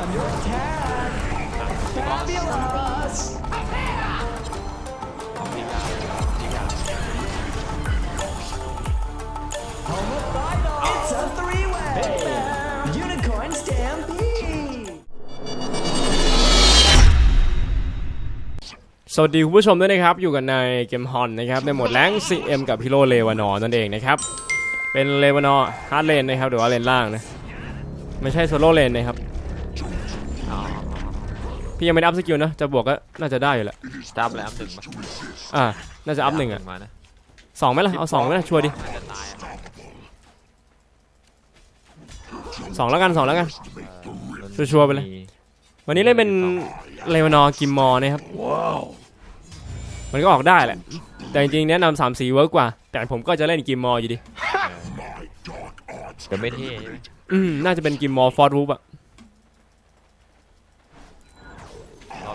under attack. Fabulous. ดีกาดีกา Homicidal. It's a three-way. Unicorn stampede. สวัสดีคุณผู้ชมด้วยนะครับ อยู่กันในเกมฮอนนะครับในโหมดแรง CM กับฮิโรเลวานอร์นั่นเองนะครับ เป็นเลวานอร์ฮาร์ดเลนนะครับหรือว่าเลนล่างนะ ไม่ใช่โซโล่เลนนะครับ พี่ยังไม่ได้อัพสกิลนะ จะบวกก็น่าจะได้อยู่แหละจับแล้วอัพหนึ่งปะอ่า น่าจะอัพหนึ่งอะมานะสองไหมล่ะ เอาสองไหมล่ะ ชัวร์ดิ น่าจะตายอะสองแล้วกันสองแล้วกันเออชัวร์ๆไปเลย มีวันนี้เล่นเป็นเลวานอร์กิมมอร์นะครับ มันก็ออกได้แหละ แต่จริงๆแนะนำสามสีเวิร์กกว่า แต่ผมก็จะเล่นกิมมอร์อยู่ดีแต่ไม่เท่ใช่ไหมอืมน่าจะเป็นกิมมอร์ฟอร์ดรูปอะ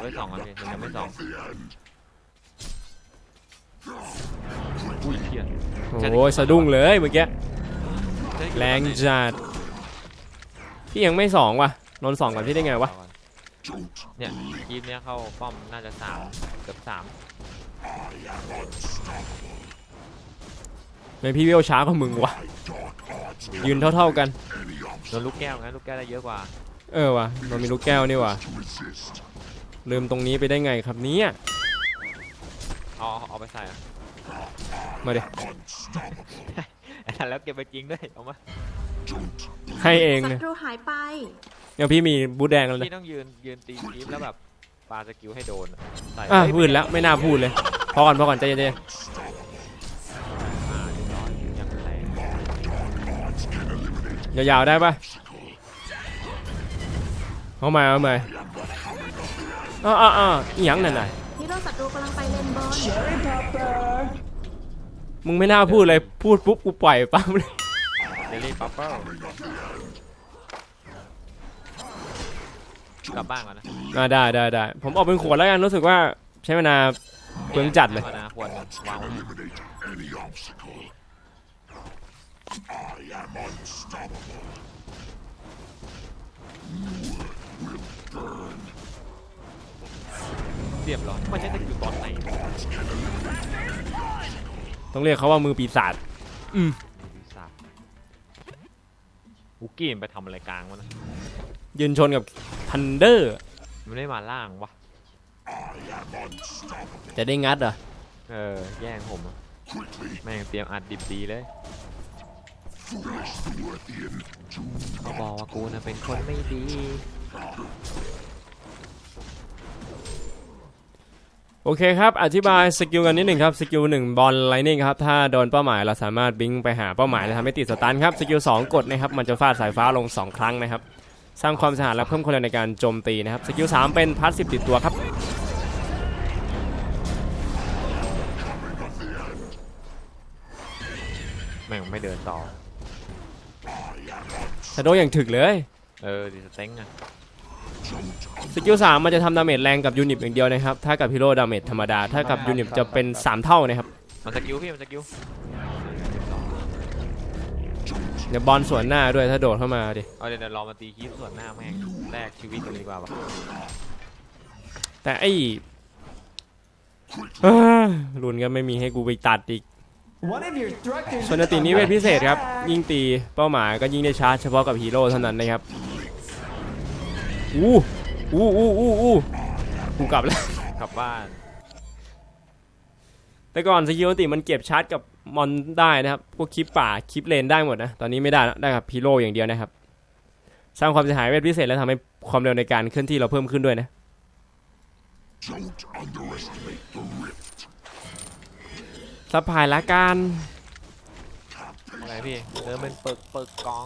เราได้สองกันพี่มันยังไม่สองอุ้ยเทียโอ้ยสะดุ้งเลยเมื่อกี้แรงจัดพี่ยังไม่สองว่ะนนท์สองก่อนพี่ได้ไงวะเนี่ยทีมเนี้ยเข้าป้อมน่าจะสามเกือบสามไม่พี่เวลช้ากว่ามึงวะยืนเท่าๆกันโดนลูกแก้วงั้นลูกแก้วได้เยอะกว่า เออว่ะเรามีลูกแก้วนี่ว่ะ ลืมตรงนี้ไปได้ไงครับเนี่ยเอาเอาเอาไปใส่อะมาดิแล้วเก็บไปจริงด้วยเอามาให้เองศัเนี่ยตรูหายไปอย่างพี่มีบูทแดงแล้วนะพี่ต้องยืนยืนตีทีมแล้วแบบปาสกิลให้โดนอะใส่อะเฮ้ยพูดแล้วไม่น่าพูดเลยพอก่อนพอก่อนใจเย็นอ่าเรียบร้อยยังแรงๆยาวๆได้ปะเอามาเอามา อ้าอ้าอ้าวอีหยังนั่นน่ะฮีโร่ศัตรูกำลังไปเลนบอล Cherry popper. มึงไม่น่าพูดเลยพูดปุ๊บกูปล่อยปั๊มเลยเดลี่ปั๊บเปิ้ลกลับบ้านก่อนนะอ่าได้ได้ได้ผมออกเป็นขวดแล้วกันรู้สึกว่าใช้เวลาเปลืองจัดเลยมานะขวดวางไว้ให้ เรียบร้อยมันใช้สกิลตอนไหนต้องเรียกเขาว่ามือปีศาจปีศาจอุกกี้มันไปทำอะไรกลางวะนะยืนชนกับทันเดอร์มันไม่มาล่างวะจะได้งัดเหรอเออแย่งผมอะแม่งเตรียมอัดดิบดีเลยเขาบอกว่ากูน่ะเป็นคนไม่ดี โอเคครับ อธิบายสกิลกันนิดหนึ่งครับ สกิลหนึ่งบอลไลนิ่งครับ ถ้าโดนเป้าหมายเราสามารถบิงไปหาเป้าหมายและทำให้ติดสตันครับ สกิลสองกดนะครับ มันจะฟาดสายฟ้าลง 2 ครั้งนะครับ สร้างความสะอาดและเพิ่มความเร็วในการโจมตีนะครับ สกิลสามเป็นพัสสิบติดตัวครับ แม่งไม่เดินต่อ ชาโดอย่างถึกเลย เออดิสเต็งอะ สกิลสามมันจะทำดาเมจแรงกับยูนิตอย่างเดียวนะครับ ถ้ากับฮีโร่ดาเมจธรรมดา ถ้ากับยูนิตจะเป็น 3 เท่านะครับ มันสกิลพี่มันสกิลเดี๋ยวบอลสวนหน้าด้วยถ้าโดดเข้ามาดิ เอาเดี๋ยวเดี๋ยวรอมาตีคีฟส่วนหน้าแม่งแลกชีวิตกันเลยดีกว่าปะแต่ไอ้เอ้อรุนก็ไม่มีให้กูไปตัดอีก One of your thrusters ส่วนตีนี้เวทพิเศษครับ ยิ่งตีเป้าหมายก็ยิ่งได้ชาร์จเฉพาะกับฮีโร่เท่านั้นนะครับ อู้อู้อู้อู้อู้กูกลับแล้ว กลับบ้าน แต่ก่อนสกิลติมันเก็บชาร์จกับมอนได้นะครับ พวกคลิปป่าคลิปเลนได้หมดนะ ตอนนี้ไม่ได้นะได้กับฮีโร่อย่างเดียวนะครับ สร้างความเสียหายเวทพิเศษและทำให้ความเร็วในการเคลื่อนที่เราเพิ่มขึ้นด้วยนะสปายละกันอะไรพี่เดินเป็นปึกปึกกอง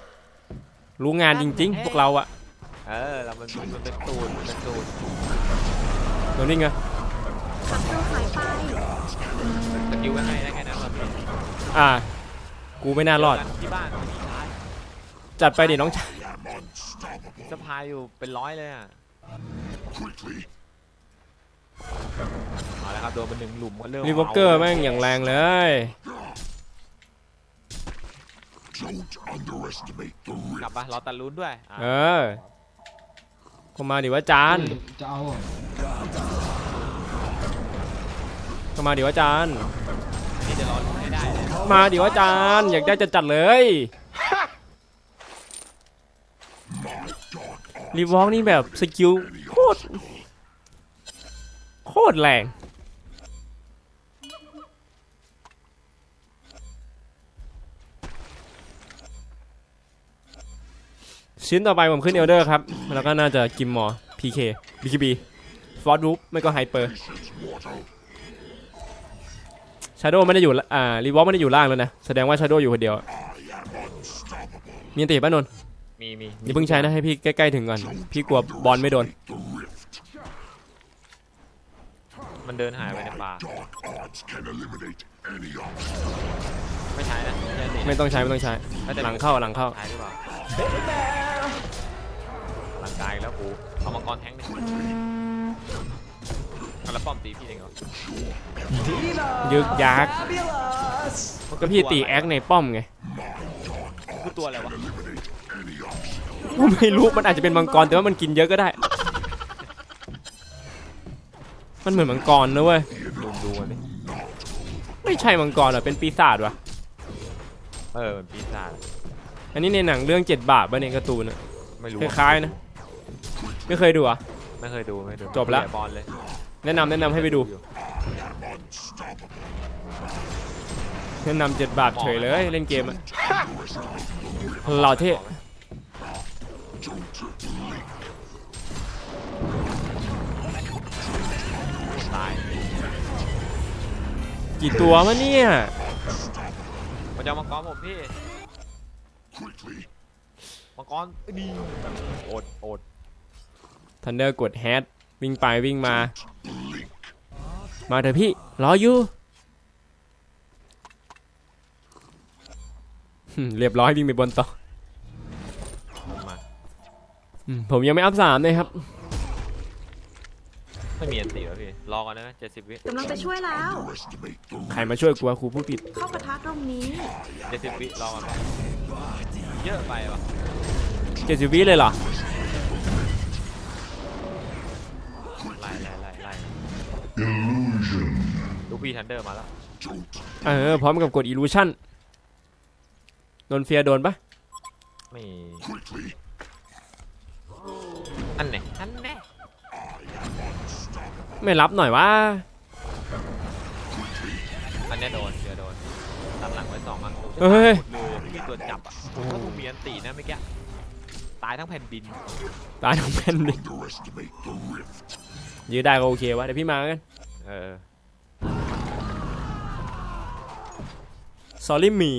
รู้งานจริง ๆ พวกเราอะเออเรามันมันเป็นตูนมันเป็นตูนโดนนี่ไงศัตรูหายไปสกิลง่ายๆได้แค่นั้นหรอกพี่อ่า กูไม่น่ารอดเจกันที่บ้านมันมีท้ายจัดไปดิน้องชายสะพายอยู่เป็นร้อยเลยอะมาแล้วครับโดนเป็นหนึ่งหลุมก็เริ่มรีวอเกอร์แม่งอย่างแรงเลย กลับปะรอตัดลุ้นด้วยอะเออก็มาดิว่าจานจะเอาอะก็มาดิว่าจานนี่จะรอลุ้นให้ได้เลยมาดิว่าจานอยากได้จะจัดเลยรีวอล์กนี่แบบสกิลโคตรโคตรแรง ชิ้นต่อไปผมขึ้นเอลเดอร์ครับ แล้วก็น่าจะกิมมอ PK BKB ฟอร์ดรูปไม่ก็ไฮเปอร์ชาโดไม่ได้อยู่ละอ่ารีวอล์กไม่ได้อยู่ล่างแล้วนะ แสดงว่าชาโดอยู่คนเดียว มีอันติป่ะนนท์มีมีอย่าเพิ่งใช้นะให้พี่ใกล้ๆถึงก่อน พี่กลัวบอลไม่โดน มันเดินหายไปในป่า ไม่ใช้นะใช้สิไม่ต้องใช้ไม่ต้องใช้ไม่แต่หลังเข้าหลังเข้าใช้หรือเปล่า Baby bear. หลังกายแล้วกูเอามังกรแทงดิเอาแล้วป้อมตีพี่เองเหรอ Diva. ยึกยัก Fabulous. ก็พี่ตีแอคในป้อมไงคือตัวอะไรวะไม่รู้มันอาจจะเป็นมังกรแต่ว่ามันกินเยอะก็ได้ มันเหมือนมังกรนะเว้ยดูดูมันดิไม่ใช่มังกรหรอเป็นปีศาจวะเออมันปีศาจ อันนี้ในหนังเรื่องเจ็ดบาปป่ะในยการ์ตูนอะไม่รู้คล้ายๆนะ ไม่เคยดูอะ ไม่เคยดูไม่เคยดูจบละเยบอลเลยแนะนำแนะนำให้ไปดู แนะนำเจ็ดบาปเฉยเลยเล่นเกมอะหล่อเท่ตายกี่ตัววะเนี่ยมันจะเอามังกรผมพี่ มังกรเอ้ยดีอดอดทันเดอร์กดแฮดวิ่งไปวิ่งมา มาเถอะพี่ รออยู่หึเรียบร้อยวิ่งไปบนต่อลงมาอืมผมยังไม่อัพสามเลยครับ ไม่มีอันตีแล้วพี่ รอก่อนได้ไหมเจ็ดสิบวิกำลังจะช่วยแล้ว ใครมาช่วยกูวะครูผู้ผิด เข้ากระทะตรงนี้เจ็ดสิบวิรอก่อน เยอะไปวะเจ็ดสิบวิเลยเหรอ ไล่ไล่ไล่ไล่ลูกพี่ทันเดอร์มาแล้วเออ พร้อมกับกด illusion โดนเฟียโดนปะไม่อันไหนอันไหนไม่รับหน่อยวะอันเนี้ยโดนเดี๋ยวโดน ตัดหลังไว้สองอันเฮ้ย หมดเลยมีตัวจับอะผมว่าผมมีอันตีนะเมื่อกี้ตายทั้งแผ่นดินตายทั้งแผ่นดินยื้อได้ก็โอเควะเดี๋ยวพี่มากันเออ sorry me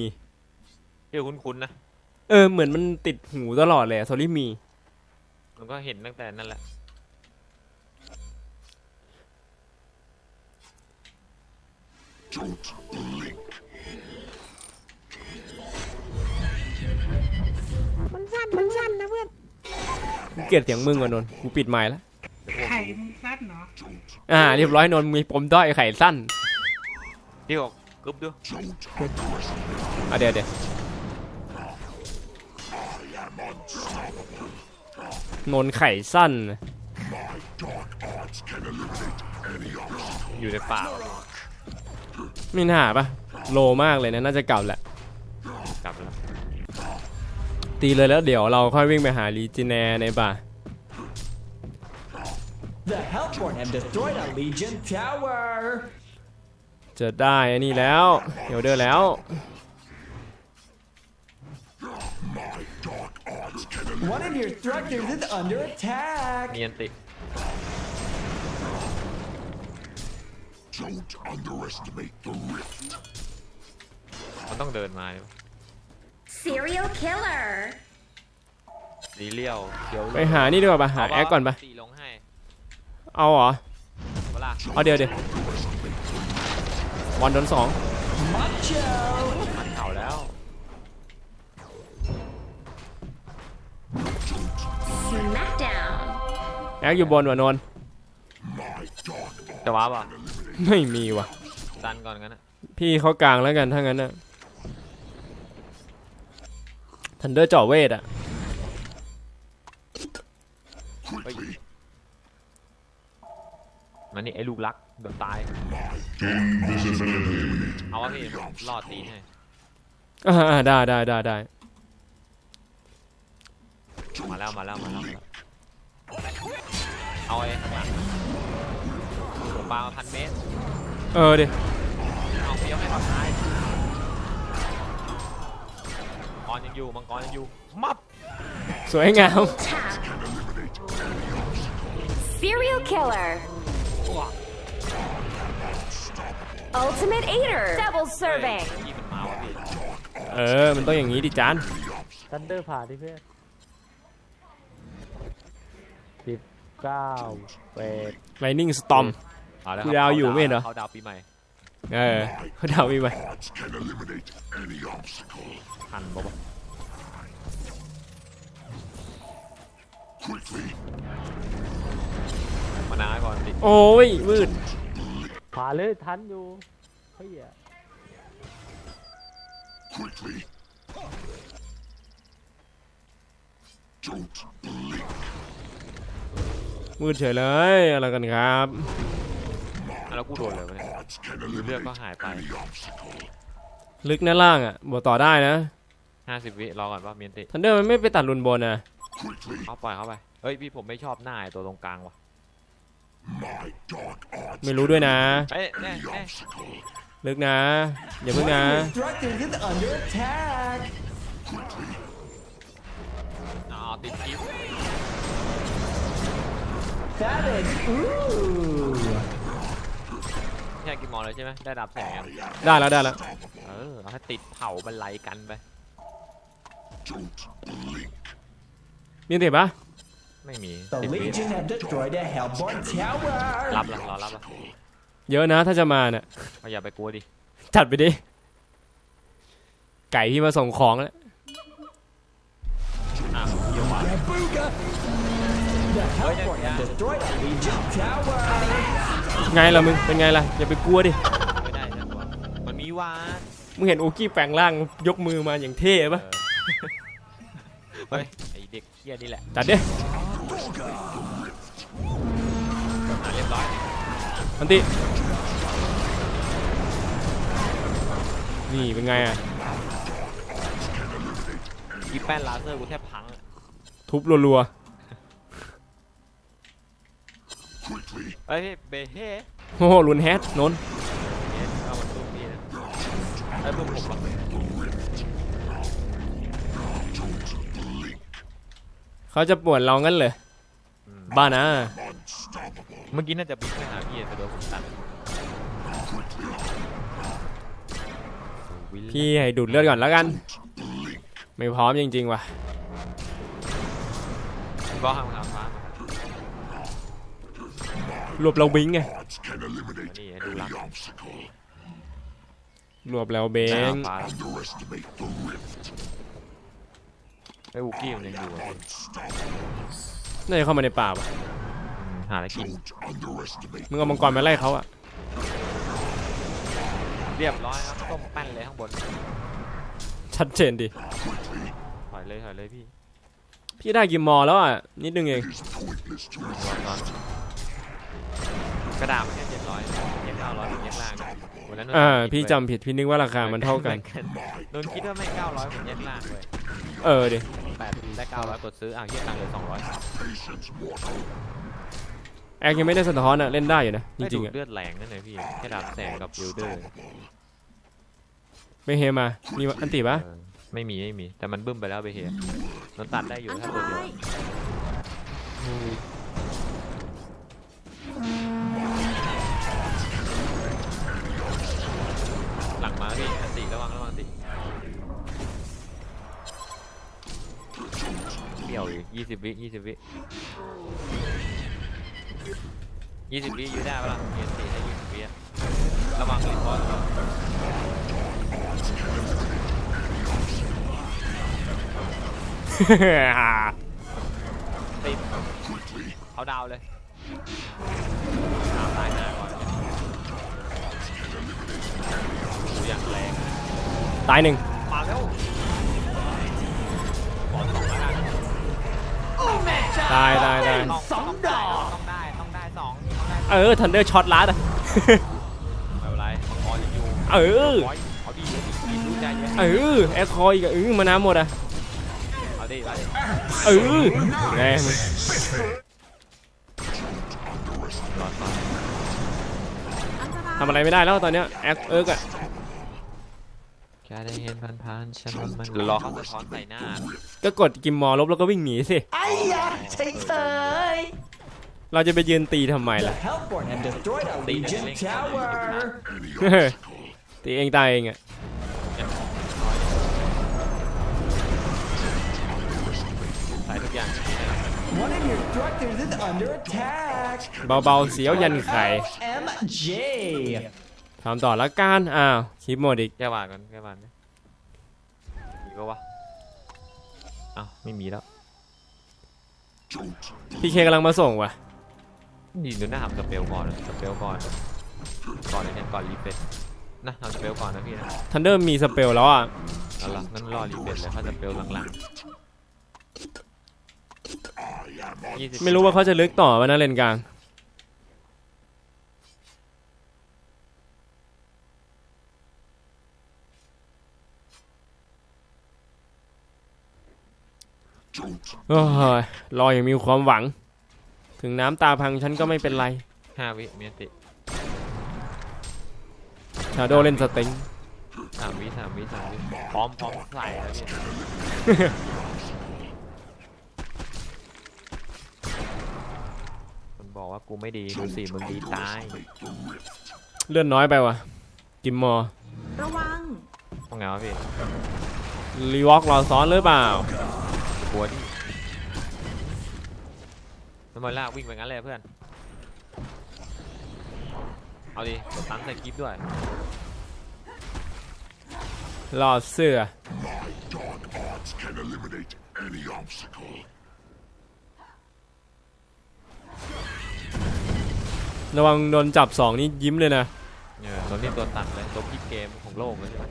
พี่คุ้นๆนะเออเหมือนมันติดหูตลอดเลย sorry me มันก็เห็นตั้งแต่นั่นแหละ กูเกลียดเสียงมึงว่ะนนท์กูปิดไมค์แล้วไข่มึงสั้นเนาะอ่าเรียบร้อยนนท์มีปมด้อยไข่สั้นพี่บอกกึ๊บด้วยอะเดี๋ยวเดี๋ยวนนท์ไข่สั้น อยู่ในป่าไม่น่าปะโลมากเลยนะน่าจะเก่าแหละกลับแล้ว ตีเลยแล้วเดี๋ยวเราค่อยวิ่งไปหาลีจิแนในป่า The Hellborn have destroyed a Legion tower. จะได้อันนี้แล้วเดี๋ยวเดอร์แล้ว One of your structures is under attack. มีอันติมันต้องเดินมา Serial Killer สีเลี้ยวเขียวไปหานี่ดีกว่าปะหาแอคก่อนปะตีลงให้เอาเหรอเวลาเอาเดี๋ยวเดี๋ยววันโดนสอง Macho! มันเข่าแล้ว Smackdown. แอคอยู่บนว่ะนนท์จะว้าป่ะไม่มีว่ะดันก่อนกันนะพี่เขากลางแล้วกันถ้างั้นนะ ทันเดอร์จ่อเวทอะมันนี่ไอ้ลูกรักเดี๋ยวตาย เอาวะพี่รอดตีนให้อ่าได้ได้ได้ได้มาแล้วมาแล้วมาแล้วมาแล้วเอาไอ้ข้างหลังผมปามาพันเมตร เออดิเอาเพี้ยวให้เขาตาย รยังอยู่ มังกรยังอยู่ มับ สวยงาม Tap. Serial killer. Ultimate Eater. Double serving. ยี่มันมาวะพี่เออ มันต้องอย่างนี้ดิจานทันเดอร์ผ่าที่เพื่อนสิบเก้าเปดไลนิ่งสตอม เอาแล้วกูดาวอยู่ไม่เห็นเหรอ เขาดาวปีใหม่ เออเขาเดามีไหมทันบ่ปะมานาก่อนดิโอ้ยวืดผ่าเลยทันอยู่เฮ้ยอะวืดเฉยเลยอะไรกันครับแล้ว กูโดนเลยวะเนี่ยเลือดก็หายไปลึกหน้าล่างอะบวกต่อได้นะ50วิรอก่อนว่าเมียนติทันเดอร์มันไม่ไปตัดรุนบนนะเอาปล่อยเข้าไปเฮ้ยพี่ผมไม่ชอบหน้าไอ้ตัวตรงกลางว่ะไม่รู้ด้วยนะเอ้ยแน่แน่ลึกนะ อย่าเพิ่ง One นะ of your structures is under attack! อ๋อติดคิว Savage! Ooh! แค่กินมอลเลยใช่ไหมได้ดับแสงอะได้แล้วได้แล้วเออเอาให้ติดเผาบรรลัยกันไปมีเตะปะไม่มี The สิบวิ Legion have destroyed a Hellborn tower! รับละรอรับละเยอะนะถ้าจะมาเนี่ยก็อย่าไปกลัวดิจัดไปดิไก่พี่มาส่งของแล้วอะเดี๋ยวมา Booga! The Hellborn have destroyed a Legion tower! ไงล่ะมึง เป็นไงล่ะ อย่าไปกลัวดิ ไม่ได้นะตัวมันมีวานมึงเห็นโอกี้แปลงร่างยกมือมาอย่างเท่ปะเฮ้ยไอเด็กเคียนี่แหละจัดดิอะเรียบร้อยอันติ นี่เป็นไงอะอีแป้นลาเซอร์กูแทบพังอะทุบรัว เฮ้ยเบเฮ้ๆโอ้โหลุนแฮตนนท์เนี่ยเอามันตุ้มพี่นะไอ้ยตุ้มผมปะเขาจะป่วนเรางั้นเลยอืมบ้านะ เมื่อกี้น่าจะบินไปหาพี่แต่โดนผมตัดวิลพี่ให้ดูดเลือดก่อนแล้วกัน ไม่พร้อมจริงๆว่ะก็ห้ามหาฟ้า รวบเราบิงไงอันนี้ดูรักรวบเราเบได้หางฟ้าไอ้วูกี้มันยังอยู่อะพี่น่าจะเข้ามาในป่าว่ะอืมหาอะไรกินมึงเอามังกรมาไล่เขาอะเรียบร้อยครับต้มแป้นเลยข้างบน ชัดเจนดิถอยเลยถอยเลยพี่ พี่ได้กิมมอร์แล้วอะ นิดนึงเองตอน กระดาษมันแค่เจ็ดร้อยเจ็ดเก้าร้อยเป็นเย็นล่างนะวันนั้นนนอ่าคิดพี่ไว้จำผิดพี่นึกว่าราคามันเท่ากันนนคิดว่าไม่เก้าร้อยเป็นเย็นล่างเลยเออดิแปดได้เก้าร้อยกดซื้ออะเยี่ยตังค์เลยสองร้อยแอคยังไม่ได้สะท้อนอะเล่นได้อยู่นะจริงๆอะเลือดแรงนั่นเลยพี่แค่ดาบแสงกับบิลเดอร์ไม่เฮมามีอันติปะไม่มีไม่มี แต่มันบึ้มไปแล้วไปเฮียนนตัดได้อยู่อันตถ้าตัวเดียวราย งมาพี่อันติระวังระวังอันติกี่ยวอีกยี่สิบวิยี่สิบวิยี่สิบวิยืดได้ปะล่ะเย็นสี่ให้ยี่สิบวิอะระวังเลยเพราะติดเอาดาวเลยดาวตายหน้าก่อนดูอย่างแรง ตายหนึ่งมาแล้วบอลสองแล้วกันตายตายตายต้องต้องได้ต้องได้ต้องได้สองต้องได้เออทันเดอร์ช็อตลัดอะไม่เป็นไรมังกรยังอยู่เออร้อยเอาดีเอาดีดีดูใจเย็นเออแอคคอยอีกอะเออมาน้ำหมดอะเอาดีเอาดีเออไงมึงรอดก่อนอันตรายทำอะไรไม่ได้แล้วตอนเนี้ยแอคเอิร์กอะ แค่ได้เห็นผ่านๆฉันว่ามันรอเขาสะท้อนใส่หน้าก็กดกิมมอลลบแล้วก็วิ่งหนีสิ ไอ้ยาใช่เฉยเราจะไปยืนตีทำไม The ล่ะ Hellborn have destroyed a Legion tower. ตีเองตายเองอะใส่ทุกอย่าง One of your structures is under attack. เบาๆเสียวยันไข่ MJ. ทำต่อละกันอ้าวคลิปหมดอีกแก้วานก่อนแก้วานดิมีปะวะอ้าวไม่มีแล้วพี่เคกำลังมาส่งว่ะนี่ดูหน้าทำสเปลก่อนสเปลก่อนก่อนเลยเนี่ยก่อนรีเฟรชนะทำสเปลก่อนนะพี่นะทันเดอร์มีสเปลแล้วอะเอาล่ะงั้นรอรีเฟรชเลยเขาสเปลหลังๆยี่สิบไม่รู้ว่าเขาจะลึกต่อวะนะเลนกลาง โอ้ยรออย่างมีความหวัง ถึงน้ำตาพังฉันก็ไม่เป็นไรห้าวิเมียติชาโดเล่นสติงสามวิสามวิสามวิพร้อมพร้อมใส่แล้วพี่มันบอกว่ากูไม่ดีดูสิมึงดีตายเลื่อนน้อยไปว่ะ กิมมอระวังต้องไงวะพี่รีวอล์กรอซ้อนหรือเปล่า กลัวดิน้ำมันลากวิ่งไปงั้นเลยเพื่อน เอาดิกดตังค์ใส่กิฟต์ด้วยรอเสื้อระวังโดนจับสองนี่ยิ้มเลยนะ เออตัวนี้ตัวตัดเลยตัวพลิกเกมของโลกเลยใช่ไห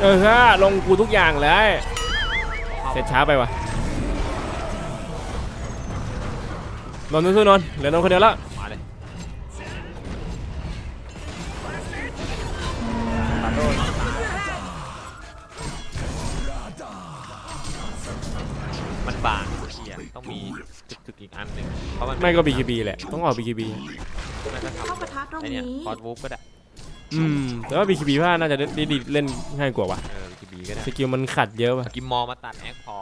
เออฮะลงกูทุกอย่างเลยเสร็จช้าไปว่ะนนท์สู้ๆนนท์เหลือนนท์คนเดียวแล้วมาเลยมันบางเขียต้องมีจุดๆอีกอันหนึ่งเพราะมันไม่ก็ BKB แหละ ต้องออก BKB มันก็ทเข้าปะทะตรงำไอเนี่ยนี้ คอร์ดวูฟก็ได้ อืมแต่ว่า BKB ว่าน่าจะได้ดีเล่นง่ายกว่าว่ะเออ BKB ก็ได้สกิลมันขัดเยอะว่ะกิมมอมาตัดแอคพอ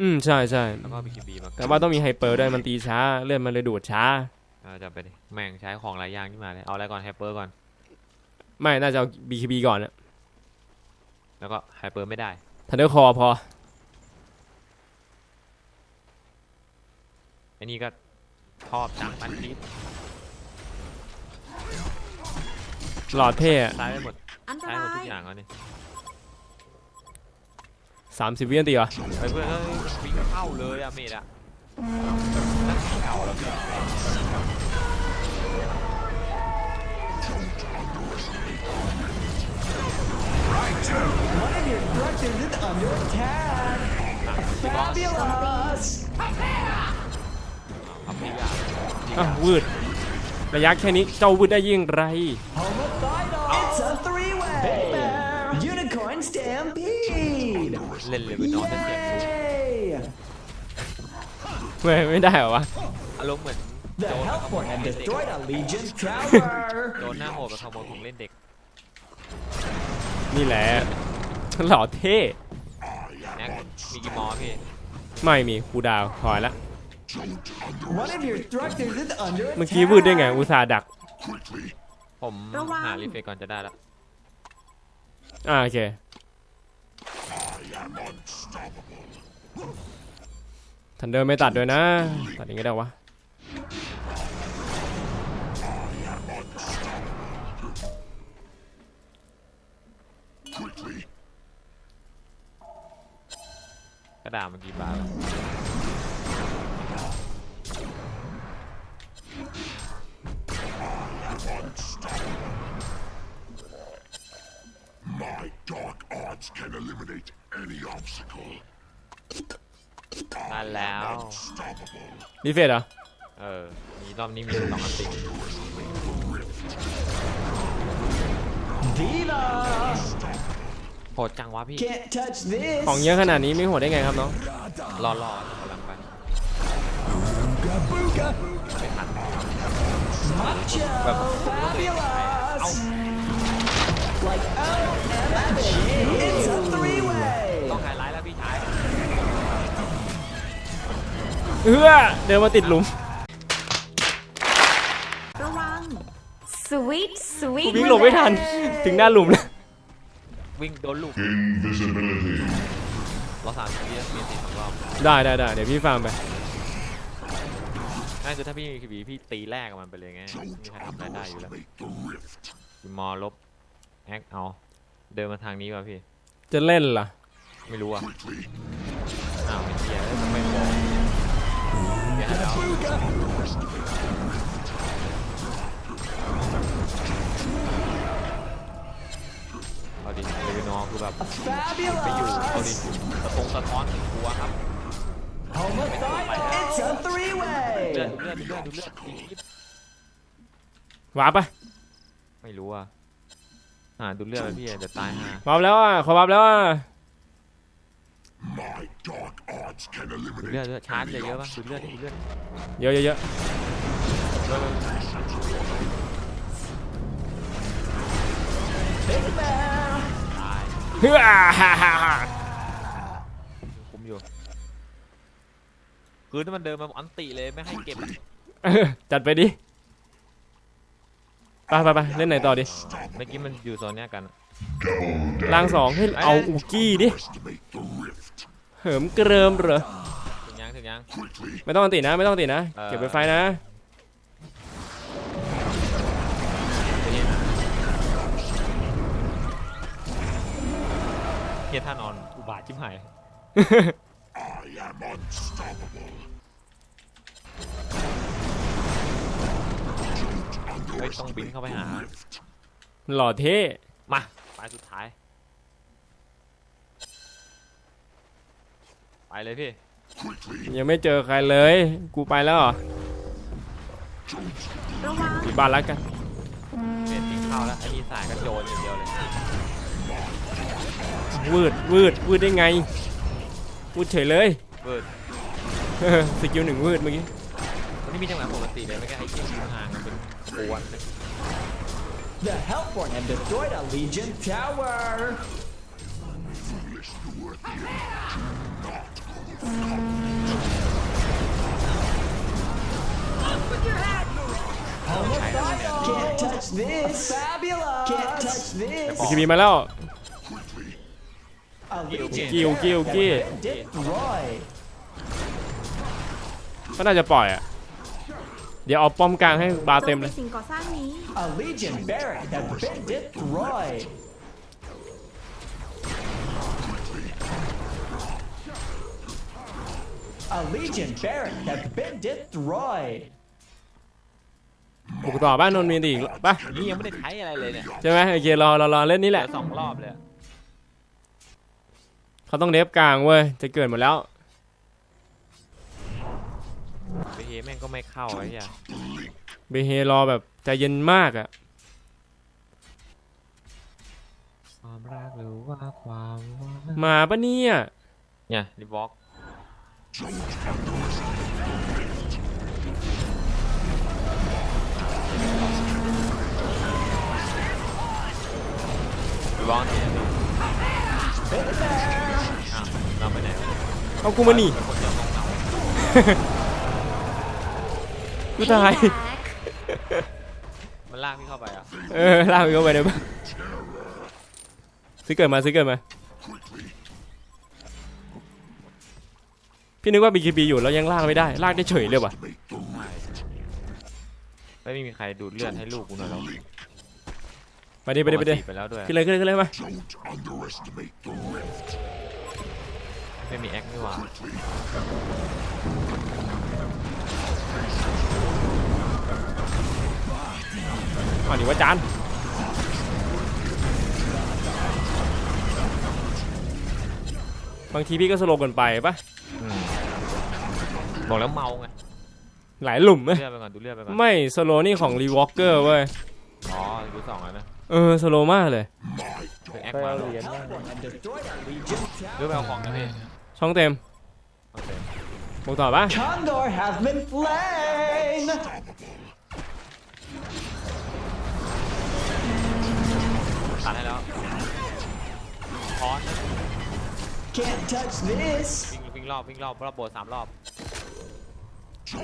อืมใช่ใช่แล้วก็ BKB มาแต่ว่าต้องมีไฮเปอร์ด้วยมันตีช้าเลื่อนมันเลยดูดช้าเอาจะไปดิแม่งใช้ของหลายอย่างที่มาเลย เอาอะไรก่อนไฮเปอร์ก่อน ไม่น่าจะเอา BKB ก่อนนะแล้วก็ไฮเปอร์ไม่ได้ทันเดอร์คอพอไอ้นี่ก็ชอบจังปันทิป หลอดเท่อะใช้ไปหมดอันตใช้หมราดทุยกอย่างแล้วนี่สามสิบวินาทีวะเฮ้ยเพื่อนเอ้ยวิ่งเข้าเลยอะเมดอะนั่นเข้าแล้วพี่ One of your structures is under attack. พี่บอส Fabulous. ทำพี่อะอะวืด ระยะแค่นี้เจ้าวืดได้ยิ่งไร Homicidal. It's a three-way. Unicorn stampede. เล่นเลยไปนอนจะเสียงทุก Yay. ไม่ไม่ได้เหรอวะ อารมณ์เหมือน The โดน Hellborn have เด็ก destroyed a Legion tower. โดนหน้าโหดไปขโมยของเล่นเด็กนี่แหละ หล่อเท่แน็กมีกี่มอพี่ไม่มีครูดาวถอยละ One of your structures is under เมื่อกี้วืดได้ไงอุตส่าห์ดัก ผมระวัง หารีเฟกก่อนจะได้แล้วอ่าโอเค ทันเดอร์ไม่ตัดด้วยนะ ตัดอย่างงี้ได้วะ กระดาษมันกี่บาทวะ รีเฟดเหรอเออ มีรอบนี้มีสองอันติ Diva. โหดจังวะพี่ Can't touch this. ของเยอะขนาดนี้ไม่โหดได้ไงครับน้องรอรอๆกำลังไป Booga. ไม่ทัน Macho. Well, Fabulous. Like OMG. It's เอื้อเดินมาติดหลุมระวัง Sweet, กู sweet วิ่งหลบไม่ทัน revenge. ถึงหน้าหลุมแล้ววิ่งโดนลูก Invisibility. รอสามสิบวิมีตีสองรอบได้ได้ได้เดี๋ยวพี่ฟาร์มไปนั่นคือถ้าพี่มีคีบีพี่ตีแรกกับมันไปเลยไงมีใครทำได้ได้อยู่แล้วพี่มอลบแอคเอาเดินมาทางนี้ว่ะพี่ จะเล่นเหรอไม่รู้อะอ้าวไอ้เหี้ยทำไมบอก เดี๋ยวให้เราเอาดิเลวินอร์คือแบบไปอยู่เอาดิ Fabulous. สะทงสะท้อนถึงกลัวครับ Homicidal. It's a เลือด three-way. ดูเลือดดูเลือดดูเลือดอีกนิดวาร์ปไปไม่รู้อะอ่าดูเลือดไปพี่เดี๋ยวตายห่าวาร์ปแล้วอะขอวาร์ปแล้วอะดู เลือดด้วยชาร์จเยอะๆป่ะดูเลือดดิดูเลือดเยอะเยอะเยอะตายเฮ้อฮ่าฮ่าฮ่าคุ้มอยู่คือถ้ามันเดินมาอันติเลยไม่ให้เก็บอะเออจัดไปดิไปไปไปเล่นไหนต่อดิเมื่อกี้มันอยู่โซนเนี้ยกันอะ Double ล่างสองให้เอาอูกี้ดิเหิมเกริมเหรอ ถึงยังถึงยัง ไม่ต้องอันตินะ ไม่ต้องอันตินะ เออ เก็บไปไฟนะ เฮียท่านอนอุบาทชิบหายเฮ้ยต้องบินเข้าไปหา หล่อเท่มาไปสุดท้าย เลยพี่ ยังไม่เจอใครเลย กูไปแล้วเหรอระวังอยู่บ้านแล้วกันเปลี่ยนทิ้งเข้าแล้วไอ้นี่สายกระโจนอย่างเดียวเลยวืดวืดวืดได้ไงวืดเฉยเลยเบิร์ดสกิลหนึ่งวืดเมื่อกี้วันนี้มีจังหวะปกติเลยไม่แค่ไอ้เกียร์ห่างกันเป็นกวนเลย The Hellborn have destroyed a Legion tower. ใช้แล้วเนี่ย Can't touch this. Fabulous. Can't touch สกิ this. ลมีมาแล้ว A Legion กิ้วกิ้วกี้ destroy. ก็น่าจะปล่อยอะ เดี๋ยวเอาป้อมกลางให้บาโจเต็มมเลตียสิ่งก่อสร้างนี้ A Legion barrack has been destroyed. A Legion barrack has been destroyed. บุกต่อบ้านนนท์มีดีอีกปะนี่ยังไม่ได้ใช้อะไรเลยเนี่ยใช่ไหมโอเครอรอรอเล่นนี่เหแหลืละอสองรอบเลยอะเขาต้องเดฟกลางเว้ยจะเกิดหมดแล้วไปเฮแม่งก็ไม่เข้าไอ้เหี้ยเบเฮรอแบบใจเย็นมากอะความรักหรือว่าความว่ามาปะเนี่ยเนี่ยรีบอก รีบอกเนี่ยอ้าวเราไปไหนวะเอากูมานี่คนเดียวงงเหงากูตาย Payback. มันลากพี่เข้าไปอะ เออลากมันเข้าไปได้ปะซื้อเกิดมาซื้อเกิดมา พี่นึกว่า BKB อยู่แล้วยังลากไม่ได้ลากได้เฉยเลยว่ะไม่มีใครดูดเลือดให้ลูกกูหน่อยหรอไปดิไปดิไปดิปแล้วด้วยขึ้นเลยขึ้นเลยขึ้นเลยมาไม่มีแอคนี่หว่าอ่านี่ว่าจานบางทีพี่ก็สโลว์เกันไปปะอืม บอกแล้วเมาไงหลายหลุมไหมเลือดไปก่อนดูเลือดไปก่อนไม่สโลว์นี่ของรีวอล์กเกอร์เว้ยอ๋อดูสองแล้วนะเออสโลว์มากเลยคือแอคไปมาเอาหรอเหรียญมา And destroyed our Legion หรือไปเอาของนะพี่ช่องเต็มโอเคบอกต่อปะ Condor has been slain. ตัดให้แล้วคอนนะ Can't touch this. วิ่งวิ่งรอบวิ่งรอบรอบโบสถ์สามรอบ Homicidal. โด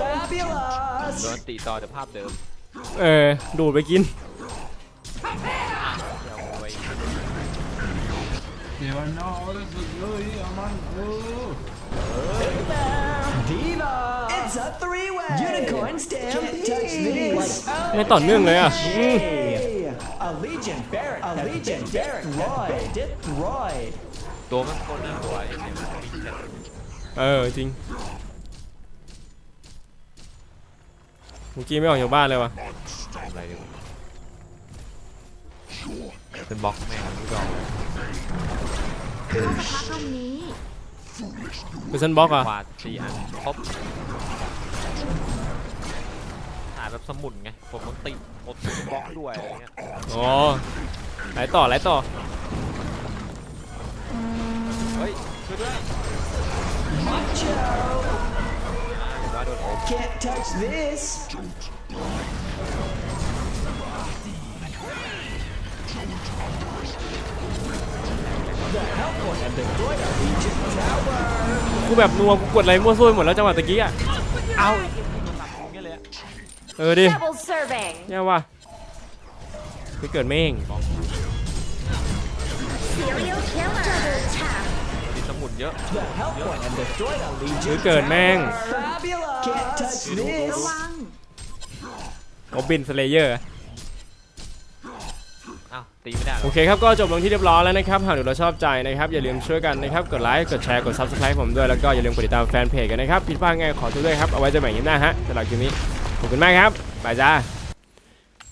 Fabulous. นตีต่อเดี๋ยวภาพเดิมเออ ดูดไปกินอะเดี๋ยวเอาไว้เดี๋ยวน้องเลยสุดเลยเอามันเออ Diva. It's a three-way. Unicorn stampede. Can't touch this. ไม่ต่อเนื่องเลยอะอืม Hey. A Legion Barrett. A Legion Barrett. Destroyed. Destroyed. ตัวมันโคตรน่ากลัวไอ้เนี่ยมันวิ่งแค่เออจริงเมื่อกี้ไม่ออกจากบ้านเลยวะทำอะไรดีวะเป็นบล็อกแม่งไม่บอกเลยเข้าปะทะตรงนี้เป็นซันบล็อกอะ กวาดสี่อันครบหาแบบสมุนไงผมต้องติผมบล็อกด้วยอะไรเงี้ยอ๋อไหลต่อไหลต่อเฮ้ยช่วยด้วย Macho. หรือว่าโดนโอบ Can't touch this. The Hellborn have destroyed our Legion Tower. กูแบบนัวกูกดอะไรมั่วซั่วไปหมดแล้วจังหวะตะกี้อะ เอาไอ้เหี้ยมึงตัดตรงเงี้ยเลยอะเออดิ Double serving. เนี่ยว่ะไปเกิดเม่ง Serial killer. Double tap. มีสมุน เยอะ The Hellborn have destroyed our หรือ Legion เกิดแม่ง Fabulous. Can't touch ระ this. วังกบินสเลเยอร์ อ้าว ตีไม่ได้หรโออเคครับ ก็จบลงที่เรียบร้อยแล้วนะครับ หากเราชอบใจนะครับ อย่าลืมช่วยกันนะครับ กดไลค์ กดแชร์ กด subscribe ผมด้วย แล้วก็อย่าลืมกดติดตามแฟนเพจกันนะครับ ผิดพลาดไงขอโทษด้วยครับ เอาไว้เจอกันใหม่คลิปหน้าฮะสำหรับคลิปนี้ ขอบคุณมากครับบายจ้า